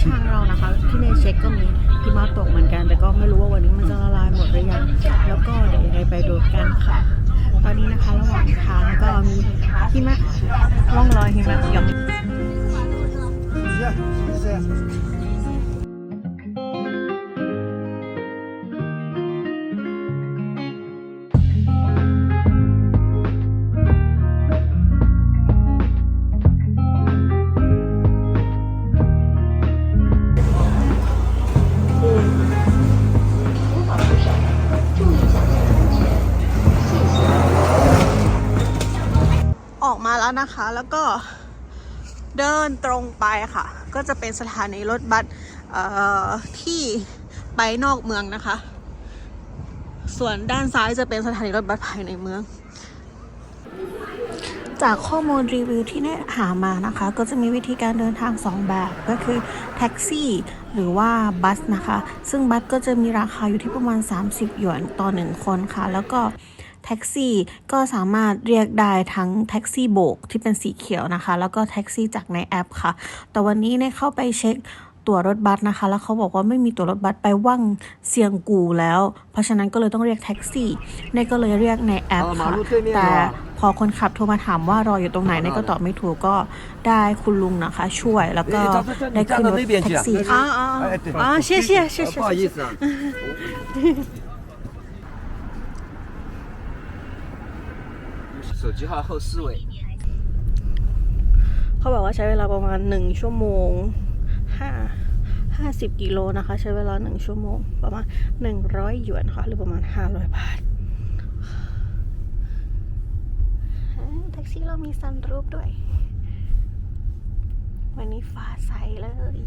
ที่ช่างเรานะคะ ที่ในเช็คก็มีที่มาตกเหมือนกัน แต่ก็ไม่รู้ว่าวันนี้มันจะละลายหมดหรือยังแล้วก็เดี๋ยวยังไงไปดูกันค่ะ ตอนนี้นะคะระหว่างทางก็มีหิมะร่องรอยหิมะหย่อม แล้วนะคะ แล้วก็เดินตรงไปค่ะ ก็จะเป็นสถานีรถบัสที่ไปนอกเมืองนะคะ ส่วนด้านซ้ายจะเป็นสถานีรถบัสภายในเมือง จากข้อมูลรีวิวที่ได้หามานะคะ ก็จะมีวิธีการเดินทาง 2 แบบก็คือแท็กซี่ หรือว่าบัสนะคะ ซึ่งบัสก็จะมีราคาอยู่ที่ประมาณ 30 หยวนต่อ 1 คนค่ะ แล้วก็ แท็กซี่ก็สามารถเรียกได้ทั้งแท็กซี่โบกที่เป็นสีเขียวนะคะ แล้วก็แท็กซี่จากในแอปค่ะ แต่วันนี้เนี่ยเข้าไปเช็คตั๋วรถบัสนะคะ แล้วเขาบอกว่าไม่มีตั๋วรถบัสไปว่างเซียงกูแล้ว เพราะฉะนั้นก็เลยต้องเรียกแท็กซี่เนยก็เลยเรียกในแอปค่ะแต่พอคนขับโทรมาถามว่ารออยู่ตรงไหนเนยก็ตอบไม่ถูกก็ได้คุณลุงนะคะ ช่วยแล้วก็ได้ขึ้นรถแท็กซี่ค่ะอ๋ออ๋อเชี่ยเชี่ยเชี่ย 手机号后四位。 เขาบอกว่าใช้เวลาประมาณ 1 ชั่วโมง5 50 กิโลนะคะ ใช้เวลา 1 ชั่วโมง ประมาณ 100 หยวนค่ะ หรือประมาณ 500 บาทอ่าแท็กซี่เรามีซันรูปด้วย วันนี้ฟ้าใสเลย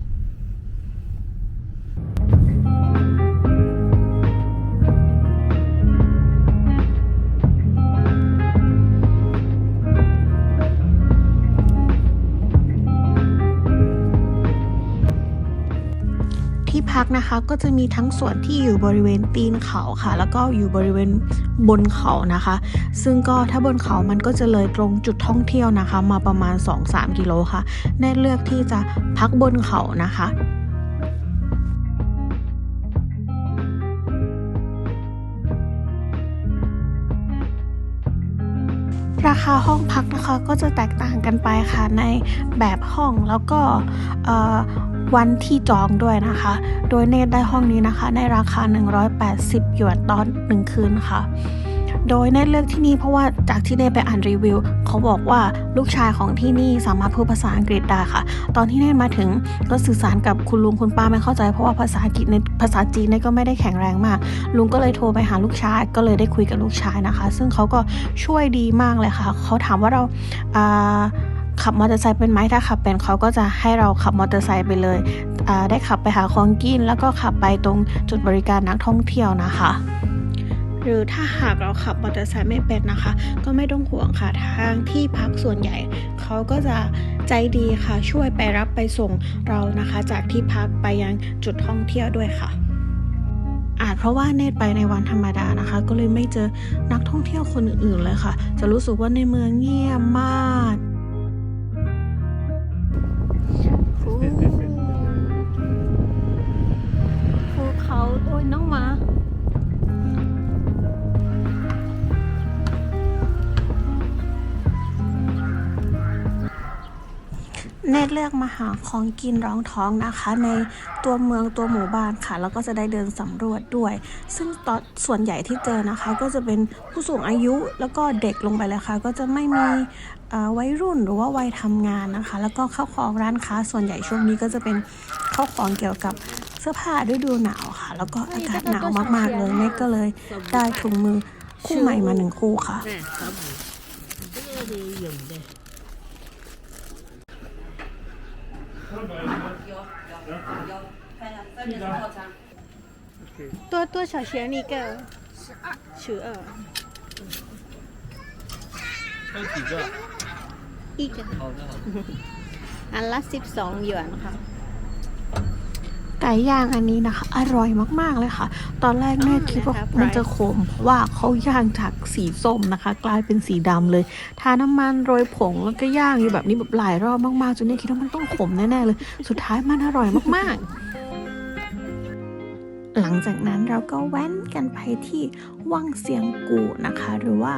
พักนะคะ ก็จะมีทั้งส่วนที่อยู่บริเวณตีนเขาค่ะ แล้วก็อยู่บริเวณบนเขานะคะ ซึ่งก็ถ้าบนเขามันก็จะเลยตรงจุดท่องเที่ยวนะคะ มาประมาณ 2-3 กิโลค่ะแน่เลือกที่จะพักบนเขานะคะราคาห้องพักนะคะก็จะแตกต่างกันไปค่ะในแบบห้องแล้วก็เอ่อ วันที่จองด้วยนะคะ โดยเนตได้ห้องนี้นะคะ ในราคา 180 หยวนตอนหนึ่งคืนค่ะ โดยเนตเลือกที่นี่เพราะว่าจากที่เนตไปอ่านรีวิว เขาบอกว่าลูกชายของที่นี่สามารถพูดภาษาอังกฤษได้ค่ะ ตอนที่เนตมาถึงก็สื่อสารกับคุณลุงคุณป้าไม่เข้าใจเพราะว่าภาษาอังกฤษในภาษาจีนเนตก็ไม่ได้แข็งแรงมาก ลุงก็เลยโทรไปหาลูกชายก็เลยได้คุยกับลูกชายนะคะ ซึ่งเขาก็ช่วยดีมากเลยค่ะ เขาถามว่าเราอ่า ขับมอเตอร์ไซค์เป็นไหมถ้าขับเป็นเขาก็จะให้เราขับมอเตอร์ไซค์ไปเลยได้ขับไปหาของกิน แล้วก็ขับไปตรงจุดบริการนักท่องเที่ยวนะคะหรือถ้าหากเราขับมอเตอร์ไซค์ไม่เป็นนะคะ ก็ไม่ต้องห่วงค่ะทางที่พักส่วนใหญ่ เขาก็จะใจดีค่ะช่วยไปรับไปส่งเรานะคะ จากที่พักไปยังจุดท่องเที่ยวด้วยค่ะ อาจเพราะว่าเนตไปในวันธรรมดานะคะ ก็เลยไม่เจอนักท่องเที่ยวคนอื่นๆเลยค่ะ จะรู้สึกว่าในเมืองเงียบมาก เลือกมาหาของกินร้องท้องนะคะ ในตัวเมืองตัวหมู่บ้านค่ะ แล้วก็จะได้เดินสำรวจด้วย ซึ่งตอนส่วนใหญ่ที่เจอนะคะ ก็จะเป็นผู้สูงอายุแล้วก็เด็กลงไปเลยค่ะ ก็จะไม่มีวัยรุ่นหรือว่าวัยทำงานนะคะ แล้วก็เข้าของร้านค้าส่วนใหญ่ช่วงนี้ก็จะเป็นเข้าของเกี่ยวกับเสื้อผ้าฤดูหนาวค่ะ แล้วก็อากาศหนาวมากๆเลยเนตก็เลยได้ถุงมือคู่ใหม่มาหนึ่งคู่ค่ะ 多多少钱一个？十二。十二。有几个？一个。好的好的。 อันละ 12 หยวนค่ะ ไก่ย่างอันนี้นะคะ อร่อยมากๆเลยค่ะ ตอนแรกแม่คิดว่านะคะมันจะขมเพราะว่าเขาย่างจากสีส้มนะคะ กลายเป็นสีดำเลย ทาน้ำมันโรยผงแล้วก็ย่างอยู่แบบนี้แบบหลายรอบมากๆจนเนี่ยคิดว่ามันต้องขมแน่ๆเลย สุดท้ายมันอร่อยมากๆหลังจากนั้นเราก็แว้นกันไปที่ว่างเซียงกูนะคะ หรือว่า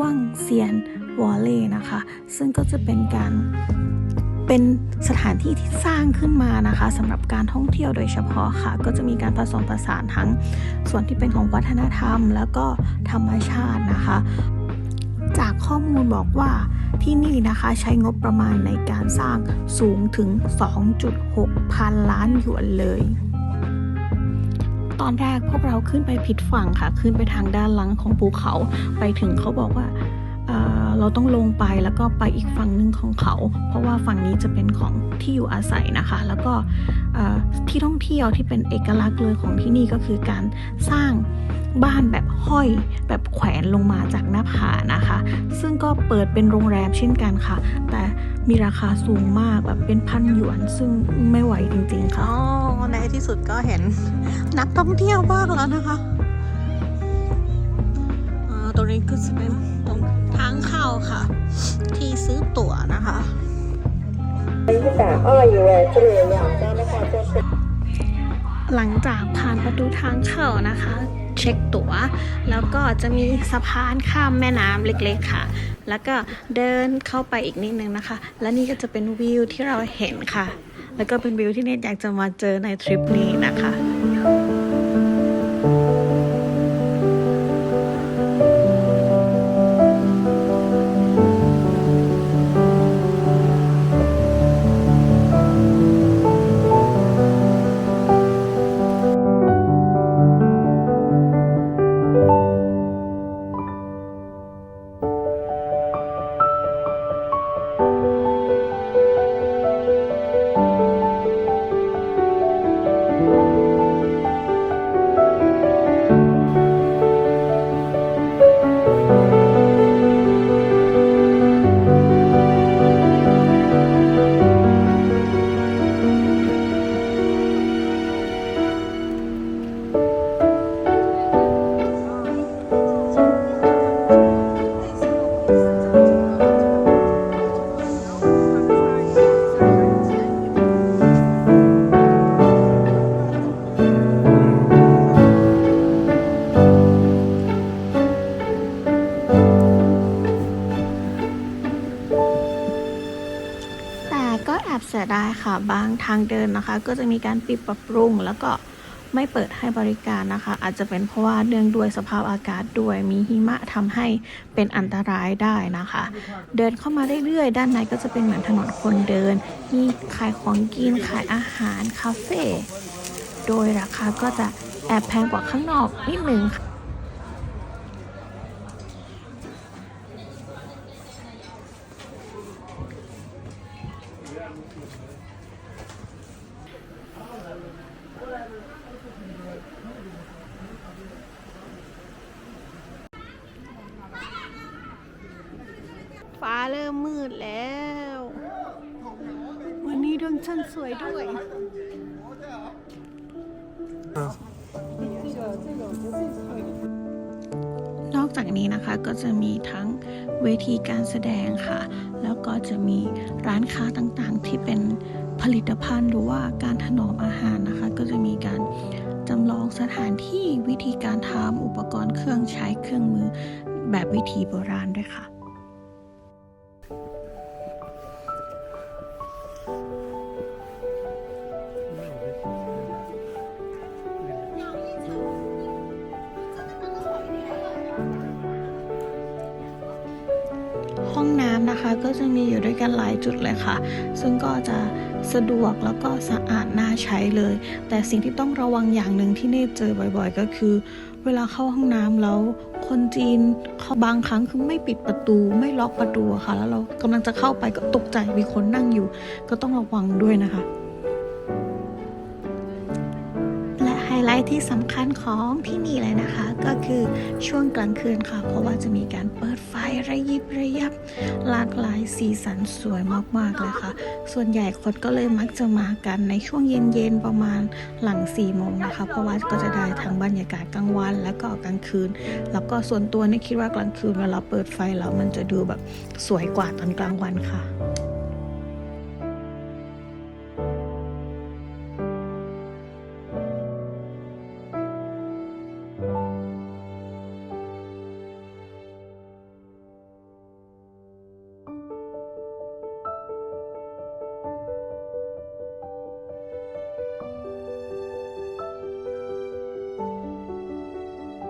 ว่างเซียนวอลเล่นะคะ ซึ่งก็จะเป็นการ เป็นสถานที่ที่สร้างขึ้นมานะคะสำหรับการท่องเที่ยวโดยเฉพาะค่ะ ก็จะมีการผสมผสานทั้งส่วนที่เป็นของวัฒนธรรม แล้วก็ธรรมชาตินะคะ จากข้อมูลบอกว่าที่นี่นะคะใช้งบประมาณในการสร้างสูงถึง 2.6 พันล้านหยวนเลยตอนแรกพวกเราขึ้นไปผิดฝั่งค่ะ ขึ้นไปทางด้านหลังของภูเขา ไปถึงเขาบอกว่า เราต้องลงไปแล้วก็ไปอีกฝั่งหนึ่งของเขา เพราะว่าฝั่งนี้จะเป็นของที่อยู่อาศัยนะคะ แล้วก็ที่ท่องเที่ยวที่เป็นเอกลักษณ์เลยของที่นี่ก็คือการสร้างบ้านแบบห้อยแบบแขวนลงมาจากหน้าผานะคะ ซึ่งก็เปิดเป็นโรงแรมเช่นกันค่ะ แต่มีราคาสูงมากแบบเป็นพันหยวน ซึ่งไม่ไหวจริงๆค่ะอ๋อในที่สุดก็เห็นนักท่องเที่ยวบ้างแล้วนะคะอ่าตรงนี้ก็จะเป็น คะ หลังจากผ่านประตูทางเข้านะคะ เช็คตัว๋ว แล้วก็จะมีสะพานข้ามแม่น้ำเล็กๆค่ะ แล้วก็เดินเข้าไปอีกนิดนึงนะคะ และนี่ก็จะเป็นวิวที่เราเห็นค่ะ แล้วก็เป็นวิวที่เนตอยากจะมาเจอในทริปนี้นะคะ บางทางเดินนะคะ ก็จะมีการปิดปรับปรุง แล้วก็ไม่เปิดให้บริการนะคะ อาจจะเป็นเพราะว่าเนื่องด้วยสภาพอากาศด้วยมีหิมะทำให้เป็นอันตรายได้นะคะ เดินเข้ามาเรื่อยๆ ด้านในก็จะเป็นเหมือนถนนคนเดิน มีขายของกินขายอาหารคาเฟ่โดยราคาก็จะแอบแพงกว่าข้างนอกนิดนึงค่ะ เริ่มมืดแล้ว วันนี้ดวงจันทร์สวยด้วย นอกจากนี้นะคะก็จะมีทั้งเวทีการแสดงค่ะ แล้วก็จะมีร้านค้าต่างๆ ที่เป็นผลิตภัณฑ์หรือว่าการถนอมอาหารนะคะ ก็จะมีการจำลองสถานที่วิธีการทำอุปกรณ์เครื่องใช้เครื่องมือแบบวิถีโบราณด้วยค่ะ จะมีอยู่ด้วยกันหลายจุดเลยค่ะ ซึ่งก็จะสะดวกแล้วก็สะอาดน่าใช้เลย แต่สิ่งที่ต้องระวังอย่างหนึ่งที่เน่เจอบ่อยๆ ก็คือ เวลาเข้าห้องน้ำแล้ว คนจีนเขาบางครั้งคือไม่ปิดประตูไม่ล็อกประตูค่ะ แล้วเรากำลังจะเข้าไปก็ตกใจมีคนนั่งอยู่ ก็ต้องระวังด้วยนะคะ ท์ที่สำคัญของที่นี่เลยนะคะ ก็คือช่วงกลางคืนค่ะ เพราะว่าจะมีการเปิดไฟระยิบระยับ หลากหลายสีสันสวยมากๆเลยค่ะ ส่วนใหญ่คนก็เลยมักจะมากันในช่วงเย็นๆประมาณหลัง4ี่โมงนะคะ เพราะว่าก็จะได้ทั้งบรรยากาศกลางวัน แล้วก็กลางคืน แล้วก็ส่วนตัวนี่คิดว่ากลางคืนเวลาเปิดไฟแล้วมันจะดูแบบสวยกว่าตอนกลางวันค่ะ